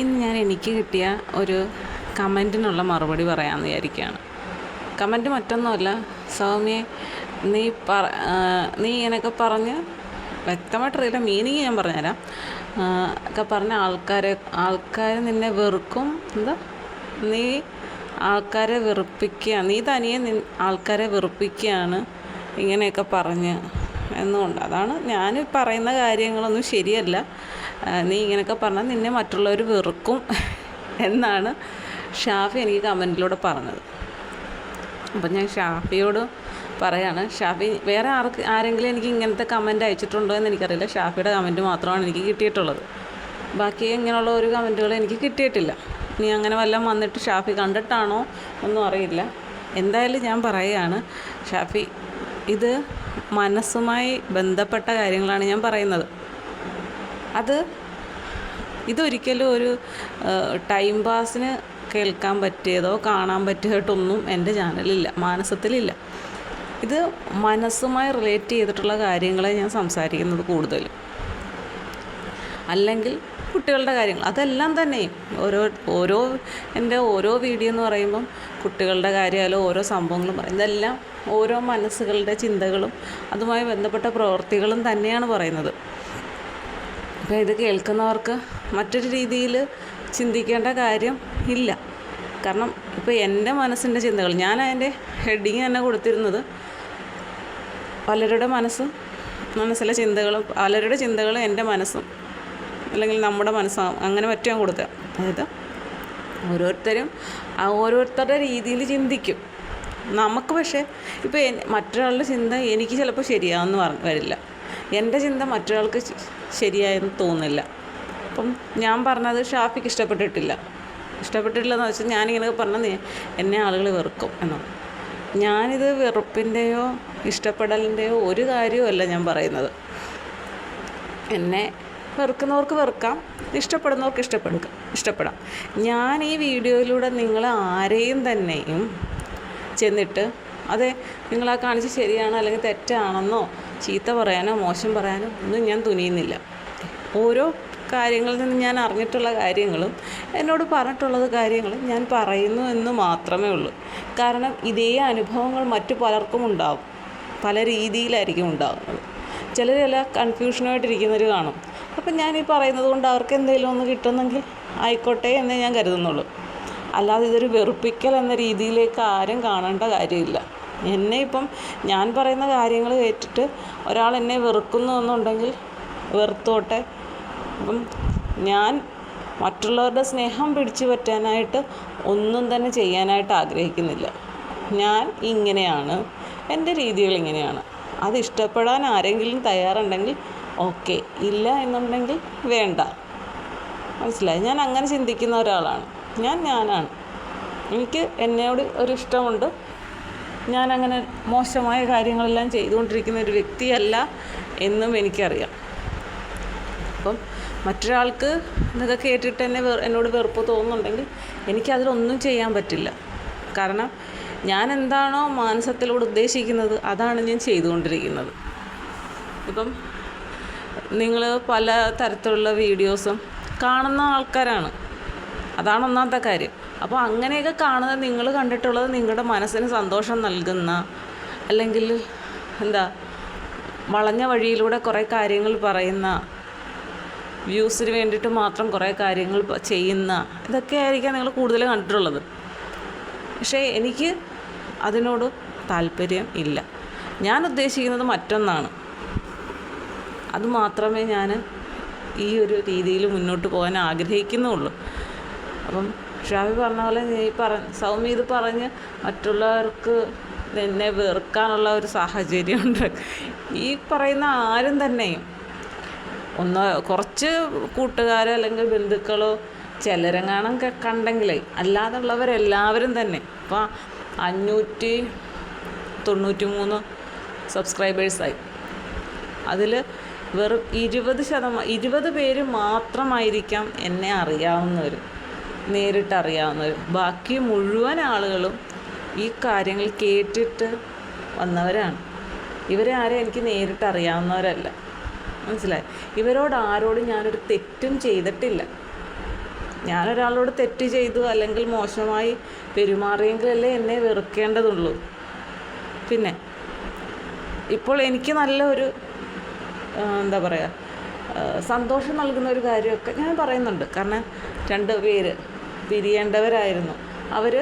ഇന്ന് ഞാൻ എനിക്ക് കിട്ടിയ ഒരു കമന്റിനുള്ള മറുപടി പറയാമെന്ന് വിചാരിക്കുകയാണ്. കമന്റ് മറ്റൊന്നുമല്ല സൗമ്യ നീ പറ നീ ഇങ്ങനെയൊക്കെ പറഞ്ഞ് വ്യക്തമായിട്ടറിയില്ല മീനിങ് ഞാൻ പറഞ്ഞുതരാം. ഒക്കെ പറഞ്ഞ ആൾക്കാരെ ആൾക്കാർ നിന്നെ വെറുക്കും എന്താ? നീ ആൾക്കാരെ വെറുപ്പിക്കുക നീ തനിയെ നി ആൾക്കാരെ വെറുപ്പിക്കുകയാണ് ഇങ്ങനെയൊക്കെ പറഞ്ഞ് എന്നുകൊണ്ട് അതാണ് ഞാൻ പറയുന്ന കാര്യങ്ങളൊന്നും ശരിയല്ല. നീ ഇങ്ങനെയൊക്കെ പറഞ്ഞാൽ നിന്നെ മറ്റുള്ളവർ വെറുക്കും എന്നാണ് ഷാഫി എനിക്ക് കമന്റിലൂടെ പറഞ്ഞത്. അപ്പം ഞാൻ ഷാഫിയോട് പറയാണ് ഷാഫി വേറെ ആർക്ക് ആരെങ്കിലും എനിക്ക് ഇങ്ങനത്തെ കമന്റ് അയച്ചിട്ടുണ്ടോ എന്ന് എനിക്കറിയില്ല. ഷാഫിയുടെ കമന്റ് മാത്രമാണ് എനിക്ക് കിട്ടിയിട്ടുള്ളത്. ബാക്കി ഇങ്ങനെയുള്ള ഒരു കമന്റുകൾ എനിക്ക് കിട്ടിയിട്ടില്ല. ഇനി അങ്ങനെ വല്ലതും വന്നിട്ട് ഷാഫി കണ്ടിട്ടാണോ ഒന്നും അറിയില്ല. എന്തായാലും ഞാൻ പറയുകയാണ് ഷാഫി ഇത് മനസ്സുമായി ബന്ധപ്പെട്ട കാര്യങ്ങളാണ് ഞാൻ പറയുന്നത്. അത് ഇതൊരിക്കലും ഒരു ടൈം പാസിന് കേൾക്കാൻ പറ്റിയതോ കാണാൻ പറ്റിയതായിട്ടൊന്നും എന്റെ ചാനലില്ല മാനസത്തിലില്ല. ഇത് മനസ്സുമായി റിലേറ്റ് ചെയ്തിട്ടുള്ള കാര്യങ്ങളെ ഞാൻ സംസാരിക്കുന്നത് കൂടുതലും അല്ലെങ്കിൽ കുട്ടികളുടെ കാര്യങ്ങൾ അതെല്ലാം തന്നെയും ഓരോ ഓരോ എന്റെ ഓരോ വീഡിയോ എന്ന് പറയുമ്പം കുട്ടികളുടെ കാര്യമായാലും ഓരോ സംഭവങ്ങളും പറയും. ഇതെല്ലാം ഓരോ മനസ്സുകളുടെ ചിന്തകളും അതുമായി ബന്ധപ്പെട്ട പ്രവൃത്തികളും തന്നെയാണ് പറയുന്നത്. അപ്പോൾ ഇത് കേൾക്കുന്നവർക്ക് മറ്റൊരു രീതിയിൽ ചിന്തിക്കേണ്ട കാര്യം ഇല്ല. കാരണം ഇപ്പോൾ എന്റെ മനസ്സിന്റെ ചിന്തകൾ ഞാൻ അതിന്റെ ഹെഡിങ് തന്നെ കൊടുത്തിരുന്നത് പലരുടെ മനസ്സും മനസ്സിലെ ചിന്തകളും പലരുടെ ചിന്തകളും എന്റെ മനസ്സും അല്ലെങ്കിൽ നമ്മുടെ മനസ്സാകും അങ്ങനെ പറ്റും കൊടുത്തത്. അതായത് ഓരോരുത്തരും ഓരോരുത്തരുടെ രീതിയിൽ ചിന്തിക്കും. നമുക്ക് പക്ഷേ ഇപ്പോൾ മറ്റൊരാളുടെ ചിന്ത എനിക്ക് ചിലപ്പോൾ ശരിയാകുമെന്ന് പറ വരില്ല. എന്റെ ചിന്ത മറ്റൊരാൾക്ക് ശരിയായെന്ന് തോന്നില്ല അപ്പം ഞാൻ പറഞ്ഞത് ഷാഫിക്ക് ഇഷ്ടപ്പെട്ടിട്ടില്ല. ഇഷ്ടപ്പെട്ടിട്ടില്ലെന്ന് വെച്ചാൽ ഞാനിങ്ങനെ പറഞ്ഞത് എന്നെ ആളുകൾ വെറുക്കും എന്നാണ് ഞാനിത് വെറുപ്പിന്റെയോ ഇഷ്ടപ്പെടലിന്റെയോ ഒരു കാര്യവുമല്ല ഞാൻ പറയുന്നത്. എന്നെ വെറുക്കുന്നവർക്ക് വെറുക്കാം ഇഷ്ടപ്പെടുന്നവർക്ക് ഇഷ്ടപ്പെടുക ഇഷ്ടപ്പെടാം. ഞാൻ ഈ വീഡിയോയിലൂടെ നിങ്ങൾ ആരെയും തന്നെയും ചെന്നിട്ട് അതെ നിങ്ങളാ കാണിച്ച് ശരിയാണോ അല്ലെങ്കിൽ തെറ്റാണെന്നോ ചീത്ത പറയാനോ മോശം പറയാനോ ഒന്നും ഞാൻ തുനിയുന്നില്ല. ഓരോ കാര്യങ്ങളിൽ നിന്ന് ഞാൻ അറിഞ്ഞിട്ടുള്ള കാര്യങ്ങളും എന്നോട് പറഞ്ഞിട്ടുള്ളത് കാര്യങ്ങളും ഞാൻ പറയുന്നു എന്ന് മാത്രമേ ഉള്ളൂ. കാരണം ഇതേ അനുഭവങ്ങൾ മറ്റു പലർക്കും ഉണ്ടാവും. പല രീതിയിലായിരിക്കും ഉണ്ടാകുന്നത് ചിലർ ചില കൺഫ്യൂഷനായിട്ടിരിക്കുന്നവർ കാണും. അപ്പം ഞാൻ ഈ പറയുന്നത് കൊണ്ട് അവർക്ക് എന്തെങ്കിലും ഒന്ന് കിട്ടുന്നെങ്കിൽ ആയിക്കോട്ടെ എന്നേ ഞാൻ കരുതുന്നുള്ളൂ. അല്ലാതെ ഇതൊരു വെറുപ്പിക്കൽ എന്ന രീതിയിലേക്ക് ആരും കാണേണ്ട കാര്യമില്ല. എന്നെ ഇപ്പം ഞാൻ പറയുന്ന കാര്യങ്ങൾ കേട്ടിട്ട് ഒരാൾ എന്നെ വെറുക്കുന്നു എന്നുണ്ടെങ്കിൽ വെറുത്തോട്ടെ. അപ്പം ഞാൻ മറ്റുള്ളവരുടെ സ്നേഹം പിടിച്ചു പറ്റാനായിട്ട് ഒന്നും തന്നെ ചെയ്യാനായിട്ട് ആഗ്രഹിക്കുന്നില്ല. ഞാൻ ഇങ്ങനെയാണ്. എന്റെ രീതികൾ ഇങ്ങനെയാണ്. അത് ഇഷ്ടപ്പെടാൻ ആരെങ്കിലും തയ്യാറുണ്ടെങ്കിൽ ഓക്കെ. ഇല്ല എന്നുണ്ടെങ്കിൽ വേണ്ട. മനസ്സിലായി? ഞാൻ അങ്ങനെ ചിന്തിക്കുന്ന ഒരാളാണ്. ഞാൻ ഞാനാണ്. എനിക്ക് എന്നോട് ഒരു ഇഷ്ടമുണ്ട്. ഞാൻ അങ്ങനെ മോശമായ കാര്യങ്ങളെല്ലാം ചെയ്തുകൊണ്ടിരിക്കുന്ന ഒരു വ്യക്തിയല്ല എന്നും എനിക്കറിയാം. അപ്പം മറ്റൊരാൾക്ക് ഇതൊക്കെ കേട്ടിട്ട് തന്നെ എന്നോട് വെറുപ്പ് തോന്നുന്നുണ്ടെങ്കിൽ എനിക്കതിലൊന്നും ചെയ്യാൻ പറ്റില്ല. കാരണം ഞാൻ എന്താണോ മാനസത്തിലൂടെ ഉദ്ദേശിക്കുന്നത് അതാണ് ഞാൻ ചെയ്തുകൊണ്ടിരിക്കുന്നത്. ഇപ്പം നിങ്ങൾ പല തരത്തിലുള്ള വീഡിയോസും കാണുന്ന ആൾക്കാരാണ്. അതാണ് ഒന്നാമത്തെ കാര്യം. അപ്പോൾ അങ്ങനെയൊക്കെ കാണുന്നത് നിങ്ങൾ കണ്ടിട്ടുള്ളത് നിങ്ങളുടെ മനസ്സിന് സന്തോഷം നൽകുന്ന അല്ലെങ്കിൽ എന്താ വളഞ്ഞ വഴിയിലൂടെ കുറേ കാര്യങ്ങൾ പറയുന്ന വ്യൂസിന് വേണ്ടിയിട്ട് മാത്രം കുറേ കാര്യങ്ങൾ ചെയ്യുന്ന ഇതൊക്കെ ആയിരിക്കാം നിങ്ങൾ കൂടുതൽ കണ്ടിട്ടുള്ളത്. പക്ഷേ എനിക്ക് അതിനോട് താല്പര്യം ഇല്ല. ഞാൻ ഉദ്ദേശിക്കുന്നത് മറ്റൊന്നാണ്. അതുമാത്രമേ ഞാൻ ഈ ഒരു രീതിയിൽ മുന്നോട്ട് പോകാൻ ആഗ്രഹിക്കുന്നുള്ളൂ. അപ്പം ഷാവി പറഞ്ഞ പോലെ നീ പറ സൗമ്യ ഇത് പറഞ്ഞ് മറ്റുള്ളവർക്ക് എന്നെ വെറുക്കാനുള്ള ഒരു സാഹചര്യമുണ്ട്. ഈ പറയുന്ന ആരും തന്നെയും ഒന്ന് കുറച്ച് കൂട്ടുകാരോ അല്ലെങ്കിൽ ബന്ധുക്കളോ ചിലരെങ്ങാനും കണ്ടെങ്കിൽ അല്ലാതുള്ളവരെല്ലാവരും തന്നെ. ഇപ്പം അഞ്ഞൂറ്റി തൊണ്ണൂറ്റി മൂന്ന് സബ്സ്ക്രൈബേഴ്സായി അതിൽ വെറും ഇരുപത് ശതമാനം ഇരുപത് പേര് മാത്രമായിരിക്കാം എന്നെ അറിയാവുന്നവർ നേരിട്ട് അറിയാവുന്നവർ ബാക്കി മുഴുവൻ ആളുകളും ഈ കാര്യങ്ങൾ കേട്ടിട്ട് വന്നവരാണ്. ഇവരെ ആരും എനിക്ക് നേരിട്ട് അറിയാവുന്നവരല്ല മനസ്സിലായി? ഇവരോട് ആരോടും ഞാനൊരു തെറ്റും ചെയ്തിട്ടില്ല. ഞാനൊരാളോട് തെറ്റ് ചെയ്തു അല്ലെങ്കിൽ മോശമായി പെരുമാറിയെങ്കിലല്ലേ എന്നെ വെറുക്കേണ്ടതുള്ളൂ. പിന്നെ ഇപ്പോൾ എനിക്ക് നല്ലൊരു ഒരു എന്താ പറയുക സന്തോഷം നൽകുന്ന ഒരു കാര്യമൊക്കെ ഞാൻ പറയുന്നുണ്ട്. കാരണം രണ്ട് പേര് പിരിയേണ്ടവരായിരുന്നു. അവർ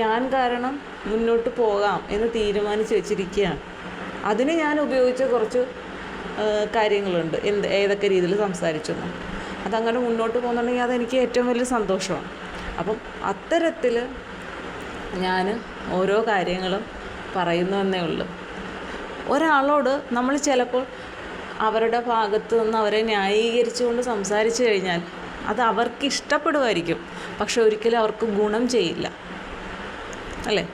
ഞാൻ കാരണം മുന്നോട്ട് പോകാം എന്ന് തീരുമാനിച്ച് വെച്ചിരിക്കുകയാണ്. അതിന് ഞാൻ ഉപയോഗിച്ച കുറച്ച് കാര്യങ്ങളുണ്ട്. എന്ത് ഏതൊക്കെ രീതിയിൽ സംസാരിച്ചു അതങ്ങനെ മുന്നോട്ട് പോകുന്നുണ്ടെങ്കിൽ അതെനിക്ക് ഏറ്റവും വലിയ സന്തോഷമാണ്. അപ്പം അത്തരത്തിൽ ഞാൻ ഓരോ കാര്യങ്ങളും പറയുന്നു എന്നേ ഉള്ളൂ. ഒരാളോട് നമ്മൾ ചിലപ്പോൾ അവരുടെ ഭാഗത്ത് നിന്ന് അവരെ ന്യായീകരിച്ചുകൊണ്ട് സംസാരിച്ചു കഴിഞ്ഞാൽ അത് അവർക്ക് ഇഷ്ടപ്പെടുമായിരിക്കും. പക്ഷെ ഒരിക്കലും അവർക്ക് ഗുണം ചെയ്യില്ല. അല്ലേ?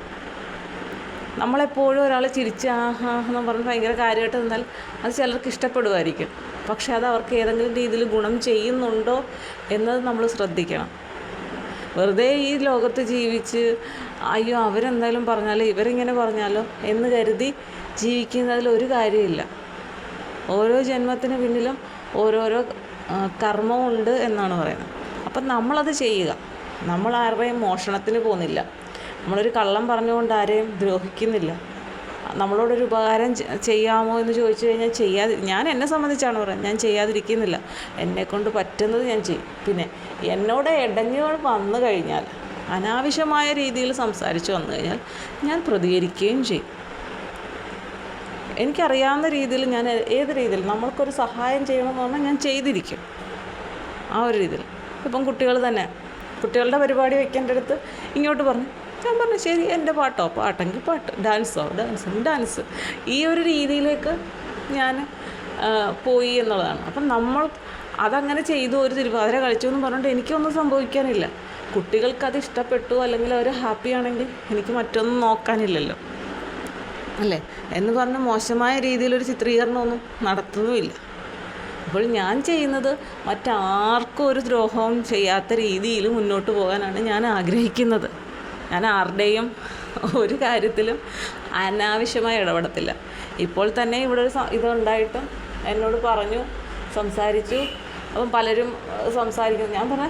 നമ്മളെപ്പോഴും ഒരാൾ ചിരിച്ച് ആഹാ എന്ന് പറഞ്ഞ് ഭയങ്കര കാര്യമായിട്ട് നിന്നാൽ അത് ചിലർക്ക് ഇഷ്ടപ്പെടുമായിരിക്കും. പക്ഷെ അത് അവർക്ക് ഏതെങ്കിലും രീതിയിൽ ഗുണം ചെയ്യുന്നുണ്ടോ എന്നത് നമ്മൾ ശ്രദ്ധിക്കണം. വെറുതെ ഈ ലോകത്ത് ജീവിച്ച് അയ്യോ അവരെന്തായാലും പറഞ്ഞാലോ ഇവരിങ്ങനെ പറഞ്ഞാലോ എന്ന് കരുതി ജീവിക്കുന്നതിൽ ഒരു കാര്യമില്ല. ഓരോ ജന്മത്തിന് പിന്നിലും ഓരോരോ കർമ്മമുണ്ട് എന്നാണ് പറയുന്നത്. അപ്പം നമ്മളത് ചെയ്യുക. നമ്മൾ ആരുടെയും മോഷണത്തിന് പോകുന്നില്ല. നമ്മളൊരു കള്ളം പറഞ്ഞുകൊണ്ട് ആരെയും ദ്രോഹിക്കുന്നില്ല. നമ്മളോടൊരു ഉപകാരം ചെയ്യാമോ എന്ന് ചോദിച്ചു കഴിഞ്ഞാൽ ചെയ്യാതി ഞാൻ എന്നെ സംബന്ധിച്ചാണ് പറയുന്നത്. ഞാൻ ചെയ്യാതിരിക്കുന്നില്ല. എന്നെക്കൊണ്ട് പറ്റുന്നത് ഞാൻ ചെയ്യും. പിന്നെ എന്നോട് ഇടഞ്ഞുകൾ വന്നു കഴിഞ്ഞാൽ അനാവശ്യമായ രീതിയിൽ സംസാരിച്ച് വന്നു കഴിഞ്ഞാൽ ഞാൻ പ്രതികരിക്കുകയും ചെയ്യും. എനിക്കറിയാവുന്ന രീതിയിൽ ഞാൻ ഏത് രീതിയിൽ നമ്മൾക്കൊരു സഹായം ചെയ്യണമെന്ന് പറഞ്ഞാൽ ഞാൻ ചെയ്തിരിക്കും. ആ ഒരു രീതിയിൽ. ഇപ്പം കുട്ടികൾ തന്നെ കുട്ടികളുടെ പരിപാടി വയ്ക്കേണ്ട അടുത്ത് ഇങ്ങോട്ട് പറഞ്ഞു ഞാൻ പറഞ്ഞു ശരി എന്റെ പാട്ടോ? പാട്ടെങ്കിൽ പാട്ട് ഡാൻസോ? Dance dance. ഈ ഒരു രീതിയിലേക്ക് ഞാൻ പോയി എന്നുള്ളതാണ്. അപ്പം നമ്മൾ അതങ്ങനെ ചെയ്തു ഒരു തിരുവാതിര കളിച്ചു എന്ന് പറഞ്ഞുകൊണ്ട് എനിക്കൊന്നും സംഭവിക്കാനില്ല. കുട്ടികൾക്ക് ഇഷ്ടപ്പെട്ടു അല്ലെങ്കിൽ അവർ ഹാപ്പി ആണെങ്കിൽ എനിക്ക് മറ്റൊന്നും നോക്കാനില്ലല്ലോ. അല്ലേ? എന്ന് പറഞ്ഞ മോശമായ രീതിയിലൊരു ചിത്രീകരണമൊന്നും നടത്തുന്നുമില്ല. അപ്പോൾ ഞാൻ ചെയ്യുന്നത് മറ്റാർക്കും ഒരു ദ്രോഹവും ചെയ്യാത്ത രീതിയിൽ മുന്നോട്ട് പോകാനാണ് ഞാൻ ആഗ്രഹിക്കുന്നത്. ഞാൻ ആരുടെയും ഒരു കാര്യത്തിലും അനാവശ്യമായി ഇടപെടത്തില്ല. ഇപ്പോൾ തന്നെ ഇവിടെ ഒരു ഇതുണ്ടായിട്ടും എന്നോട് പറഞ്ഞു സംസാരിച്ചു. അപ്പം പലരും സംസാരിക്കുന്നു. ഞാൻ പറഞ്ഞ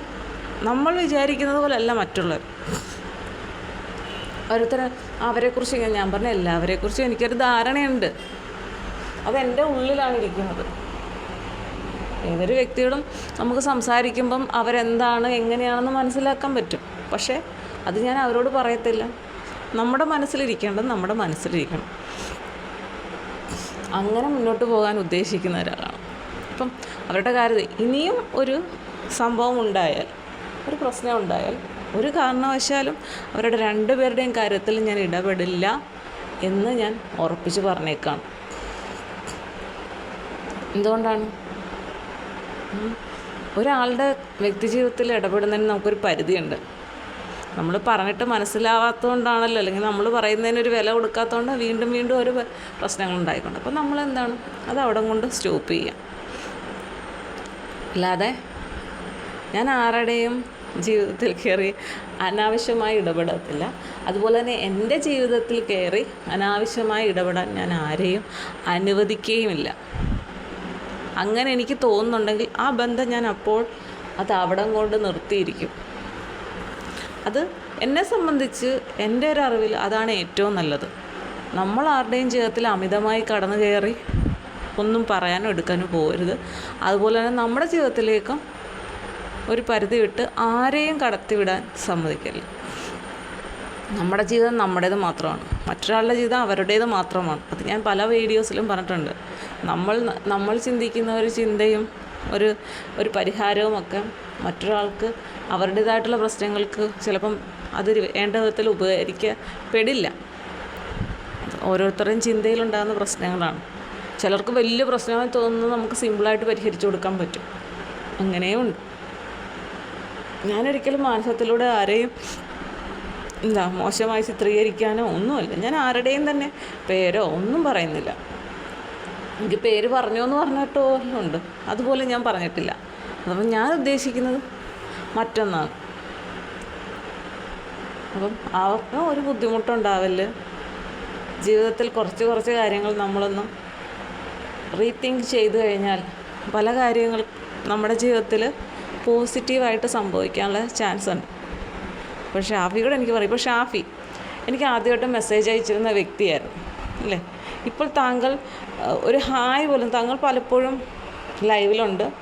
നമ്മൾ വിചാരിക്കുന്നത് പോലെയല്ല മറ്റുള്ളവർ. ഓരോരുത്തർ അവരെക്കുറിച്ച് ഞാൻ പറഞ്ഞ എല്ലാവരെക്കുറിച്ചും എനിക്കൊരു ധാരണയുണ്ട്. അതെന്റെ ഉള്ളിലാണ് ഇരിക്കുന്നത്. ഏതൊരു വ്യക്തിയോടും നമുക്ക് സംസാരിക്കുമ്പം അവരെന്താണ് എങ്ങനെയാണെന്ന് മനസ്സിലാക്കാൻ പറ്റും. പക്ഷേ അത് ഞാൻ അവരോട് പറയത്തില്ല. നമ്മുടെ മനസ്സിലിരിക്കേണ്ടത് നമ്മുടെ മനസ്സിലിരിക്കണം. അങ്ങനെ മുന്നോട്ട് പോകാൻ ഉദ്ദേശിക്കുന്ന ഒരാളാണ്. അപ്പം അവരുടെ കാര്യത്തിൽ ഇനിയും ഒരു സംഭവം ഉണ്ടായാൽ ഒരു പ്രശ്നം ഉണ്ടായാൽ ഒരു കാരണവശാലും അവരുടെ രണ്ടുപേരുടെയും കാര്യത്തിൽ ഞാൻ ഇടപെടില്ല എന്ന് ഞാൻ ഉറപ്പിച്ച് പറഞ്ഞേക്കാണ്. എന്തുകൊണ്ടാണ്. ഒരാളുടെ വ്യക്തിജീവിതത്തിൽ ഇടപെടുന്നതിന് നമുക്കൊരു പരിധിയുണ്ട്. നമ്മൾ പറഞ്ഞിട്ട് മനസ്സിലാവാത്തതുകൊണ്ടാണല്ലോ അല്ലെങ്കിൽ നമ്മൾ പറയുന്നതിന് ഒരു വില കൊടുക്കാത്തതുകൊണ്ട് വീണ്ടും വീണ്ടും ഒരു പ്രശ്നങ്ങൾ ഉണ്ടായിക്കൊണ്ട്. അപ്പോൾ നമ്മൾ എന്താണ് അത് അവിടെ കൊണ്ട് സ്റ്റോപ്പ് ചെയ്യാം. അല്ലാതെ ഞാൻ ആരുടെയും ജീവിതത്തിൽ കയറി അനാവശ്യമായി ഇടപെടത്തില്ല. അതുപോലെ തന്നെ എന്റെ ജീവിതത്തിൽ കയറി അനാവശ്യമായി ഇടപെടാൻ ഞാൻ ആരെയും അനുവദിക്കുകയുമില്ല. അങ്ങനെ എനിക്ക് തോന്നുന്നുണ്ടെങ്കിൽ ആ ബന്ധം ഞാൻ അപ്പോൾ അത് അവിടം കൊണ്ട് നിർത്തിയിരിക്കും. അത് എന്നെ സംബന്ധിച്ച് എന്റെ ഒരു അറിവിൽ അതാണ് ഏറ്റവും നല്ലത്. നമ്മൾ ആരുടെയും ജീവിതത്തിൽ അമിതമായി കടന്നു കയറി ഒന്നും പറയാനോ എടുക്കാനോ പോകരുത്. അതുപോലെ തന്നെ നമ്മുടെ ജീവിതത്തിലേക്കും ഒരു പരിധി വിട്ട് ആരെയും കടത്തിവിടാൻ സമ്മതിക്കല്ല. നമ്മുടെ ജീവിതം നമ്മുടേത് മാത്രമാണ്. മറ്റൊരാളുടെ ജീവിതം അവരുടേത് മാത്രമാണ്. അത് ഞാൻ പല വീഡിയോസിലും പറഞ്ഞിട്ടുണ്ട്. നമ്മൾ നമ്മൾ ചിന്തിക്കുന്ന ഒരു ചിന്തയും ഒരു ഒരു പരിഹാരവും ഒക്കെ മറ്റൊരാൾക്ക് അവരുടേതായിട്ടുള്ള പ്രശ്നങ്ങൾക്ക് ചിലപ്പം അത് വേണ്ട വിധത്തിൽ ഉപകരിക്കപ്പെടില്ല. ഓരോരുത്തരുടെയും ചിന്തയിലുണ്ടാകുന്ന പ്രശ്നങ്ങളാണ്. ചിലർക്ക് വലിയ പ്രശ്നമായി തോന്നുന്നത് നമുക്ക് സിമ്പിളായിട്ട് പരിഹരിച്ചു കൊടുക്കാൻ പറ്റും. അങ്ങനെയുമുണ്ട് ഞാനൊരിക്കലും മാനസത്തിലൂടെ ആരെയും എന്താ മോശമായി ചിത്രീകരിക്കാനോ ഒന്നുമല്ല. ഞാൻ ആരുടെയും തന്നെ പേരോ ഒന്നും പറയുന്നില്ല. എനിക്ക് പേര് പറഞ്ഞോ എന്ന് പറഞ്ഞിട്ടോ ഉണ്ട് അതുപോലെ ഞാൻ പറഞ്ഞിട്ടില്ല. അപ്പം ഞാൻ ഉദ്ദേശിക്കുന്നത് മറ്റൊന്നാണ്. അപ്പം അവർക്ക് ഒരു ബുദ്ധിമുട്ടുണ്ടാവൽ. ജീവിതത്തിൽ കുറച്ച് കുറച്ച് കാര്യങ്ങൾ നമ്മളൊന്നും റീതിങ്ക് ചെയ്തു കഴിഞ്ഞാൽ പല കാര്യങ്ങൾ നമ്മുടെ ജീവിതത്തിൽ പോസിറ്റീവായിട്ട് സംഭവിക്കാനുള്ള ചാൻസ് ഉണ്ട് അപ്പോൾ ഷാഫിയോട് എനിക്ക് പറയും. ഇപ്പോൾ ഷാഫി എനിക്ക് ആദ്യമായിട്ട് മെസ്സേജ് അയച്ചിരുന്ന വ്യക്തിയായിരുന്നു. അല്ലേ? ഇപ്പോൾ താങ്കൾ ഒരു ഹായ് പോലും താങ്കൾ പലപ്പോഴും ലൈവിലുണ്ട്.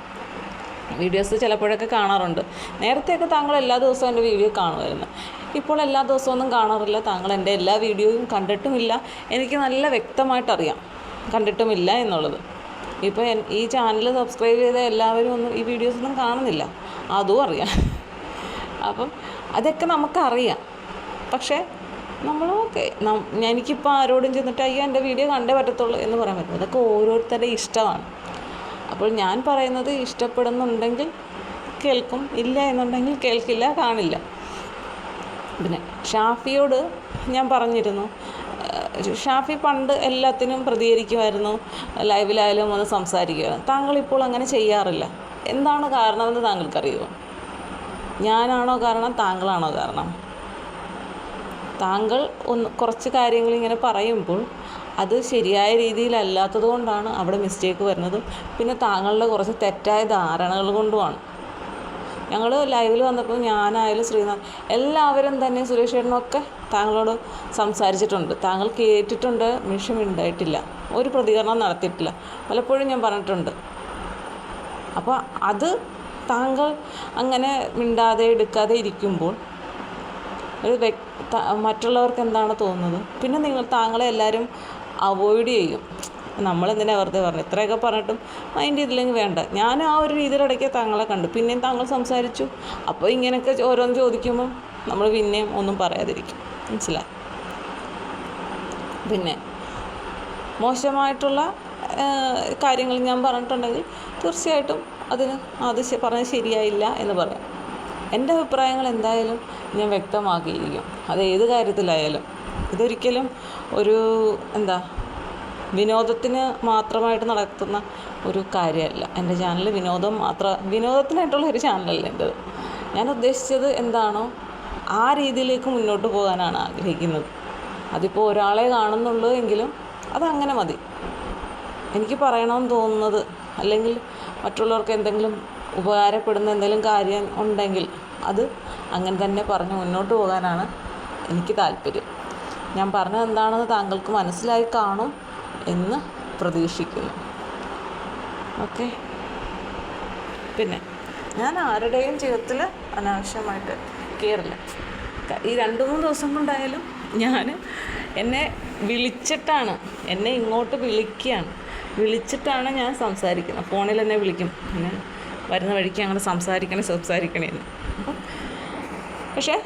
വീഡിയോസ് ചിലപ്പോഴൊക്കെ കാണാറുണ്ട്. നേരത്തെയൊക്കെ താങ്കൾ എല്ലാ ദിവസവും എന്റെ വീഡിയോ കാണുമായിരുന്നു. ഇപ്പോൾ എല്ലാ ദിവസവും ഒന്നും കാണാറില്ല. താങ്കൾ എന്റെ എല്ലാ വീഡിയോയും കണ്ടിട്ടുമില്ല. എനിക്ക് നല്ല വ്യക്തമായിട്ടറിയാം. കണ്ടിട്ടുമില്ല എന്നുള്ളത്. ഇപ്പോൾ ഈ ചാനൽ സബ്സ്ക്രൈബ് ചെയ്ത എല്ലാവരും ഒന്നും ഈ വീഡിയോസൊന്നും കാണുന്നില്ല. അതും അറിയാം. അപ്പം അതൊക്കെ നമുക്കറിയാം. പക്ഷേ നമ്മൾ ഓക്കെ. എനിക്കിപ്പോൾ ആരോടും ചെന്നിട്ട് അയ്യോ എന്റെ വീഡിയോ കണ്ടേ പറ്റത്തുള്ളൂ എന്ന് പറയാൻ പറ്റും അതൊക്കെ ഓരോരുത്തരുടെ ഇഷ്ടമാണ്. അപ്പോൾ ഞാൻ പറയുന്നത് ഇഷ്ടപ്പെടുന്നുണ്ടെങ്കിൽ കേൾക്കും. ഇല്ല എന്നുണ്ടെങ്കിൽ കേൾക്കില്ല കാണില്ല. പിന്നെ ഷാഫിയോട് ഞാൻ പറഞ്ഞിരുന്നു ഷാഫി പണ്ട് എല്ലാത്തിനും പ്രതികരിക്കുമായിരുന്നു. ലൈവിലായാലും ഒന്ന് സംസാരിക്കുമായിരുന്നു താങ്കൾ ഇപ്പോൾ അങ്ങനെ ചെയ്യാറില്ല. എന്താണ് കാരണമെന്ന് താങ്കൾക്കറിയുമോ? ഞാനാണോ കാരണം താങ്കളാണോ കാരണം? താങ്കൾ ഒന്ന് കുറച്ച് കാര്യങ്ങൾ ഇങ്ങനെ പറയുമ്പോൾ അത് ശരിയായ രീതിയിലല്ലാത്തത് കൊണ്ടാണ് അവിടെ മിസ്റ്റേക്ക് വരുന്നതും പിന്നെ താങ്കളുടെ കുറച്ച് തെറ്റായ ധാരണകൾ കൊണ്ടുമാണ്. ഞങ്ങൾ ലൈവിൽ വന്നപ്പോൾ ഞാനായാലും ശ്രീനാഥ് എല്ലാവരും തന്നെ സുരേഷ് ചേട്ടനൊക്കെ താങ്കളോട് സംസാരിച്ചിട്ടുണ്ട്. താങ്കൾ കേട്ടിട്ടുണ്ട് മിഷം ഉണ്ടായിട്ടില്ല ഒരു പ്രതികരണം നടത്തിയിട്ടില്ല. പലപ്പോഴും ഞാൻ പറഞ്ഞിട്ടുണ്ട്. അപ്പോൾ അത് താങ്കൾ അങ്ങനെ മിണ്ടാതെ എടുക്കാതെ ഇരിക്കുമ്പോൾ ഒരു മറ്റുള്ളവർക്ക് എന്താണ് തോന്നുന്നത്? പിന്നെ നിങ്ങൾ താങ്കളെ എല്ലാവരും അവോയ്ഡ് ചെയ്യും. നമ്മളെന്തിനാ വെറുതെ പറഞ്ഞു? ഇത്രയൊക്കെ പറഞ്ഞിട്ടും മൈൻഡ് ചെയ്തില്ലെങ്കിൽ വേണ്ട. ഞാൻ ആ ഒരു രീതിയിലിടയ്ക്ക് താങ്കളെ കണ്ടു. പിന്നെയും താങ്കൾ സംസാരിച്ചു. അപ്പോൾ ഇങ്ങനെയൊക്കെ ഓരോന്ന് ചോദിക്കുമ്പോൾ നമ്മൾ പിന്നെയും ഒന്നും പറയാതിരിക്കും. മനസ്സിലായി? പിന്നെ മോശമായിട്ടുള്ള കാര്യങ്ങൾ ഞാൻ പറഞ്ഞിട്ടുണ്ടെങ്കിൽ തീർച്ചയായിട്ടും അതിന് അത് പറഞ്ഞത് ശരിയായില്ല എന്ന് പറയാം. എന്റെ അഭിപ്രായങ്ങൾ എന്തായാലും ഞാൻ വ്യക്തമാക്കിയിരിക്കും. അത് ഏത് കാര്യത്തിലായാലും. ഇതൊരിക്കലും ഒരു എന്താ വിനോദത്തിന് മാത്രമായിട്ട് നടത്തുന്ന ഒരു കാര്യമല്ല. എന്റെ ചാനൽ വിനോദം മാത്രം വിനോദത്തിനായിട്ടുള്ള ഒരു ചാനലല്ല എന്റെത് ഞാൻ ഉദ്ദേശിച്ചത് എന്താണോ ആ രീതിയിലേക്ക് മുന്നോട്ട് പോകാനാണ് ആഗ്രഹിക്കുന്നത്. അതിപ്പോൾ ഒരാളെ കാണുന്നുള്ളൂ എങ്കിലും അതങ്ങനെ മതി. എനിക്ക് പറയണമെന്ന് തോന്നുന്നത് അല്ലെങ്കിൽ മറ്റുള്ളവർക്ക് എന്തെങ്കിലും ഉപകാരപ്പെടുന്ന എന്തെങ്കിലും കാര്യം ഉണ്ടെങ്കിൽ അത് അങ്ങനെ തന്നെ പറഞ്ഞ് മുന്നോട്ട് പോകാനാണ് എനിക്ക് താല്പര്യം. ഞാൻ പറഞ്ഞത് എന്താണെന്ന് താങ്കൾക്ക് മനസ്സിലായി കാണും. എന്ന് പ്രതീക്ഷിക്കുന്നു. ഓക്കെ പിന്നെ ഞാൻ ആരുടെയും ജീവിതത്തിൽ അനാവശ്യമായിട്ട് കയറില്ല ഈ രണ്ട് മൂന്ന് ദിവസം കൊണ്ടായാലും ഞാൻ എന്നെ വിളിച്ചിട്ടാണ് എന്നെ ഇങ്ങോട്ട് വിളിക്കുകയാണ്. വിളിച്ചിട്ടാണ് ഞാൻ സംസാരിക്കുന്നത്. ഫോണിൽ എന്നെ വിളിക്കും. പിന്നെ വരുന്ന വഴിക്ക് അങ്ങനെ സംസാരിക്കണേ സംസാരിക്കണേ എന്ന്. പക്ഷേ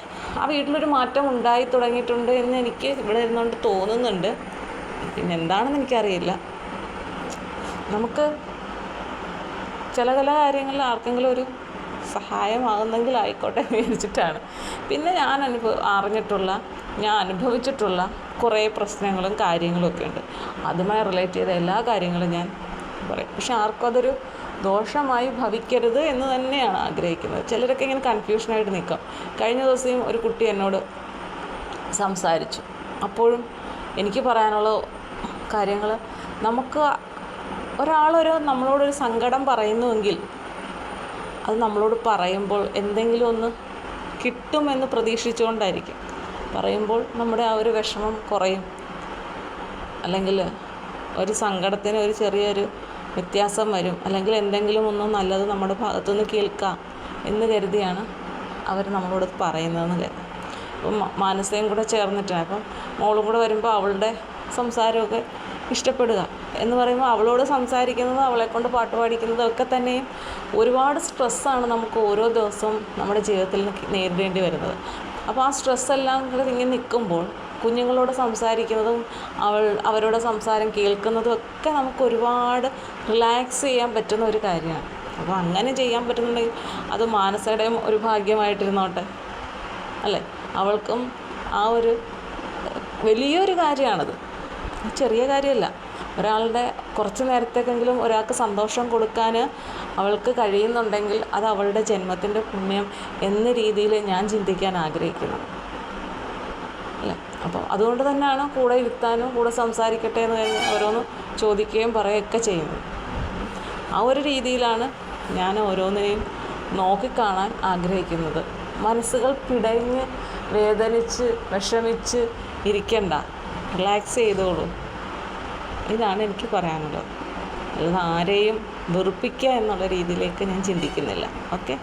ആ വീട്ടിലൊരു മാറ്റം ഉണ്ടായി തുടങ്ങിയിട്ടുണ്ട് എന്ന് എനിക്ക് ഇവിടെ ഇരുന്നുകൊണ്ട് തോന്നുന്നുണ്ട്. പിന്നെ എന്താണെന്ന് എനിക്കറിയില്ല. നമുക്ക് ചില ചില കാര്യങ്ങളിൽ ആർക്കെങ്കിലും ഒരു സഹായമാകുന്നെങ്കിൽ ആയിക്കോട്ടെ വിചാരിച്ചിട്ടാണ്. പിന്നെ ഞാൻ അനുഭവ അറിഞ്ഞിട്ടുള്ള ഞാൻ അനുഭവിച്ചിട്ടുള്ള കുറേ പ്രശ്നങ്ങളും കാര്യങ്ങളും ഒക്കെ ഉണ്ട്. അതുമായി റിലേറ്റ് ചെയ്ത എല്ലാ കാര്യങ്ങളും ഞാൻ പറയും. പക്ഷെ ആർക്കും അതൊരു ദോഷമായി ഭവിക്കരുത് എന്ന് തന്നെയാണ് ആഗ്രഹിക്കുന്നത്. ചിലരൊക്കെ ഇങ്ങനെ കൺഫ്യൂഷനായിട്ട് നിൽക്കാം. കഴിഞ്ഞ ദിവസം ഒരു കുട്ടി എന്നോട് സംസാരിച്ചു. അപ്പോഴും എനിക്ക് പറയാനുള്ള കാര്യങ്ങൾ. നമുക്ക് ഒരാളൊരു നമ്മളോടൊരു സങ്കടം പറയുന്നുവെങ്കിൽ അത് നമ്മളോട് പറയുമ്പോൾ എന്തെങ്കിലും ഒന്ന് കിട്ടുമെന്ന് പ്രതീക്ഷിച്ചുകൊണ്ടായിരിക്കും. പറയുമ്പോൾ നമ്മുടെ ആ ഒരു വിഷമം കുറയും. അല്ലെങ്കിൽ ഒരു സങ്കടത്തിന് ഒരു ചെറിയൊരു വ്യത്യാസം വരും. അല്ലെങ്കിൽ എന്തെങ്കിലും ഒന്ന് നല്ലത് നമ്മുടെ ഭാഗത്തുനിന്ന് കേൾക്കാം എന്ന് കരുതിയാണ് അവർ നമ്മളോട് പറയുന്നതെന്ന് കരുതി അപ്പം മാനസികം കൂടെ ചേർന്നിട്ടാണ്. അപ്പം മോളും കൂടെ വരുമ്പോൾ അവളുടെ സംസാരമൊക്കെ ഇഷ്ടപ്പെടുക എന്ന് പറയുമ്പോൾ അവളോട് സംസാരിക്കുന്നത് അവളെ കൊണ്ട് പാട്ട് പാടിക്കുന്നതും ഒക്കെ തന്നെയും ഒരുപാട് സ്ട്രെസ്സാണ് നമുക്ക് ഓരോ ദിവസവും നമ്മുടെ ജീവിതത്തിൽ നേരിടേണ്ടി വരുന്നത്. അപ്പോൾ ആ സ്ട്രെസ്സെല്ലാം കൂടെ ഇങ്ങനെ നിൽക്കുമ്പോൾ കുഞ്ഞുങ്ങളോട് സംസാരിക്കുന്നതും അവൾ അവരുടെ സംസാരം കേൾക്കുന്നതും ഒക്കെ നമുക്ക് ഒരുപാട് റിലാക്സ് ചെയ്യാൻ പറ്റുന്ന ഒരു കാര്യമാണ്. അപ്പോൾ അങ്ങനെ ചെയ്യാൻ പറ്റുന്നുണ്ടെങ്കിൽ അത് മാനസയുടെയും ഒരു ഭാഗ്യമായിട്ടിരുന്നോട്ടെ. അല്ലേ? അവൾക്കും ആ ഒരു വലിയൊരു കാര്യമാണത്. ചെറിയ കാര്യമല്ല. ഒരാളുടെ കുറച്ച് നേരത്തേക്കെങ്കിലും ഒരാൾക്ക് സന്തോഷം കൊടുക്കാൻ അവൾക്ക് കഴിയുന്നുണ്ടെങ്കിൽ അത് അവളുടെ ജന്മത്തിന്റെ പുണ്യം എന്ന രീതിയിൽ ഞാൻ ചിന്തിക്കാൻ ആഗ്രഹിക്കുന്നു. അല്ലേ? അപ്പോൾ അതുകൊണ്ട് തന്നെയാണ് കൂടെ ഇരുത്താനും കൂടെ സംസാരിക്കട്ടെ എന്ന് കഴിഞ്ഞ് ഓരോന്ന് ചോദിക്കുകയും പറയുകയൊക്കെ ചെയ്യുന്നത്. ആ ഒരു രീതിയിലാണ് ഞാൻ ഓരോന്നിനെയും നോക്കിക്കാണാൻ ആഗ്രഹിക്കുന്നത്. മനസ്സുകൾ പിടഞ്ഞ് വേദനിച്ച് വിഷമിച്ച് ഇരിക്കണ്ട. റിലാക്സ് ചെയ്തോളൂ. ഇതാണ് എനിക്ക് പറയാനുള്ളത്. അല്ലാതെ ആരെയും വെറുപ്പിക്കുക എന്നുള്ള രീതിയിലേക്ക് ഞാൻ ചിന്തിക്കുന്നില്ല. ഓക്കെ